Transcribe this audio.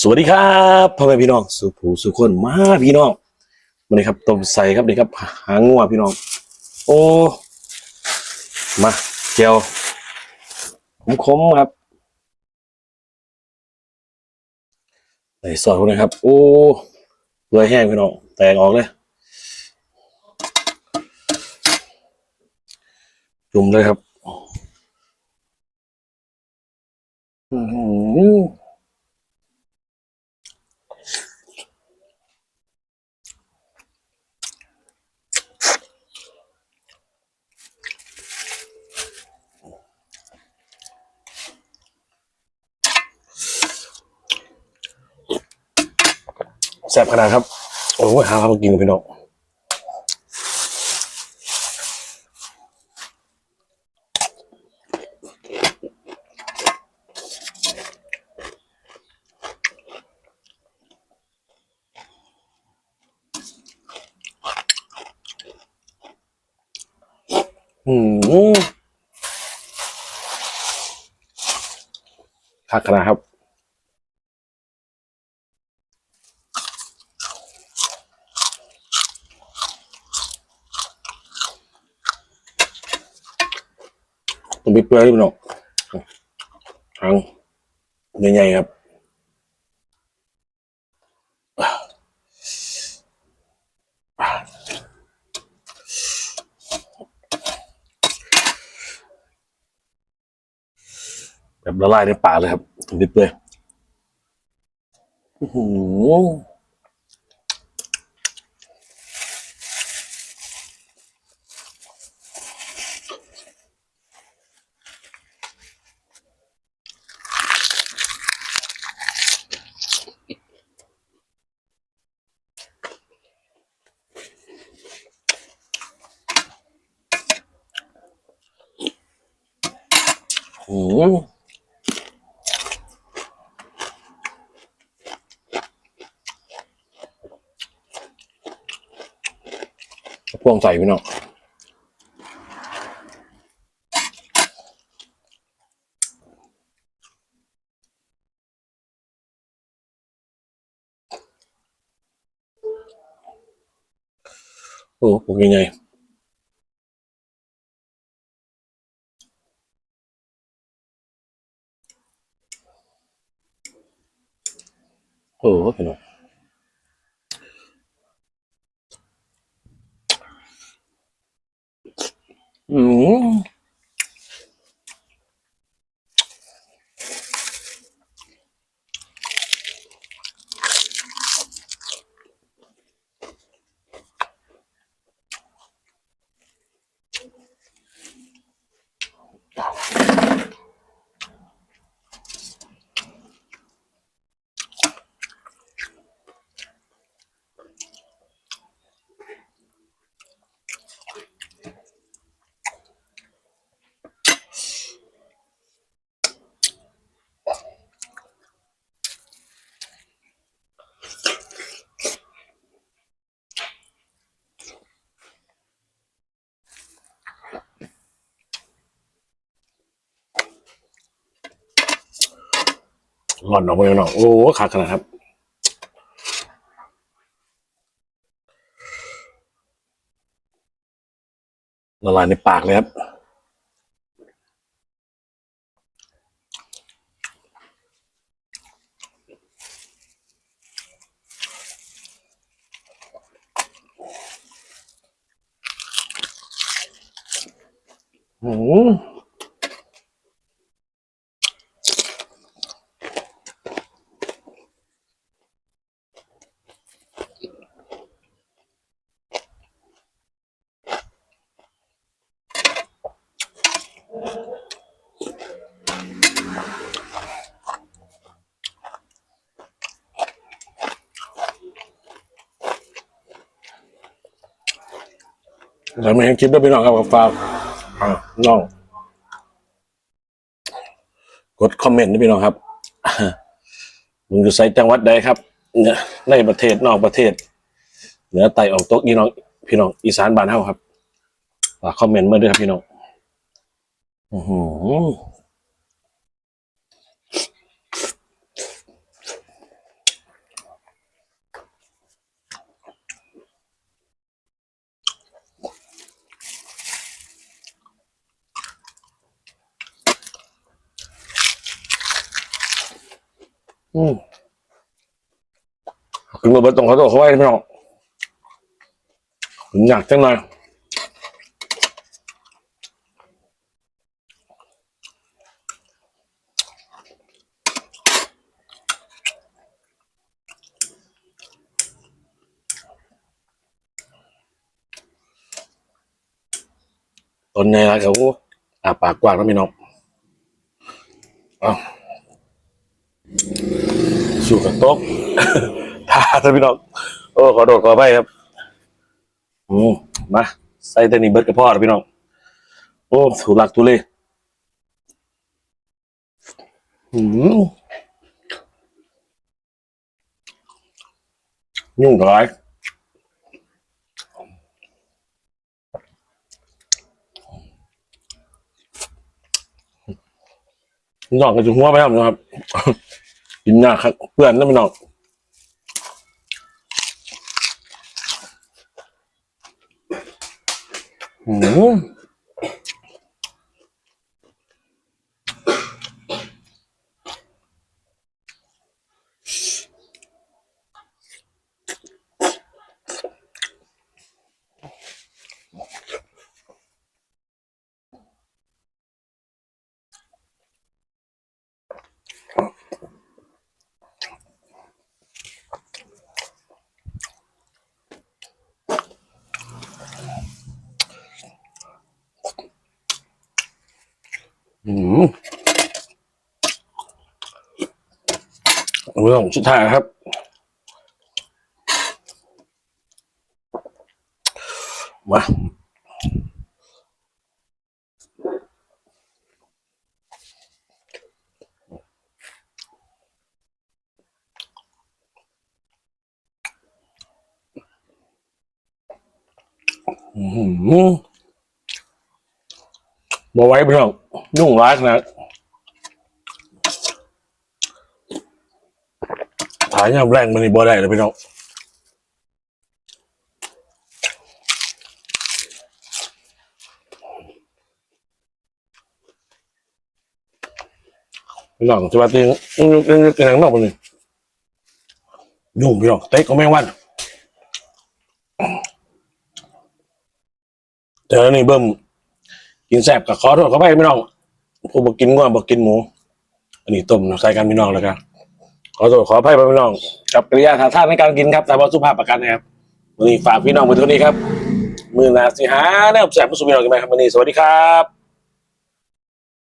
สวัสดีครับพ่อแม่พี่น้องสุภูสุคนมาพี่น้องวันนี้ครับต้มใส่ครับนี่ครับ หางงัวพี่น้อง โอ้มาเจียวคมครับใส่ซอสพวกนี้ครับ โอ้เปื่อยแห้งพี่น้องแตกออกเลยจุ่มเลยครับ อือ ซ่บขนาดครับ โอ้ยหามากินกับพี่น้องอืมคักขนาดครับ ต้องไปเปลือยพี่น้องทางใหญ่ๆครับแบบละลายในปากเลยครับตรงนี้เปื่อยอื้อหื ออืมพวงใส่พี่น้องโอ้ผมยังไง โอ้พี่น้องอืม หล่อนออกไปข้างนอกโอ้ขาดขนาดครับละลายในปากเลยครับอืม แล้วไม่เห็นคลิปด้วยพี่น้องครับกับฝากน้อง กดคอมเมนต์ด้พี่น้องครับมึงอยู่ไซต์จังหวัดใดครับเนี่ยในประเทศนอกประเทศเหนือไต่ออกตกพี่น้อง พี่น้องอีสานบ้านเฮาครับฝากคอมเมนต์มาด้วยครับพี่น้อง อือหือ อืมกินมาเบิดตรงเขาตัวเขาไว้พี่น้องผมอยากจังหน่อยตอนนร้านเขาอ่าปากกว้างแล้วพี่น้องเอา สู่กับต๊ะทาท่านพี่น้องโอ้ขอโดดขอไปครับ อืมมาใส่แต่นี่เบิดกับพ่อแล้วพี่น้อง โอ้ถูหลักทุเลอืมยุ่งร้ายน้องก็จะหัวไปครับนะครับ กินยากครับเพื่อนนะพี่น้องอืม อืมเรื่องสุดท้ายครับ มาอืม บอไว้พี่น้องยุ่งร้ายขนาดถ่ายยามแรงมันนี่บ่ได้เลยพี่น้องพี่น้องจะมาตียุ่งยุ่งยุ่งกันข้างนอกมันนี่ยุ่งพี่น้องเต๊กก็แม่วันเดี๋ยวนี่เบิ่ม กินแซ่บกับขอโทษเขาไปพี่น้องผมบอกกินง่วงบอกกินหมู อันนี้ต้มใส่กันพี่น้องแล้วกันขอโทษขออภัยพี่น้องกับกริยาท่าทางในการกินครับแต่ว่าสุภาพประกันนะครับวันนี้ฝากพี่น้องไปเท่านี้ครับ มือนาสิหาแนวแสบผู้สุพี่น้องกันไหมครับวันนี้สวัสดีครับ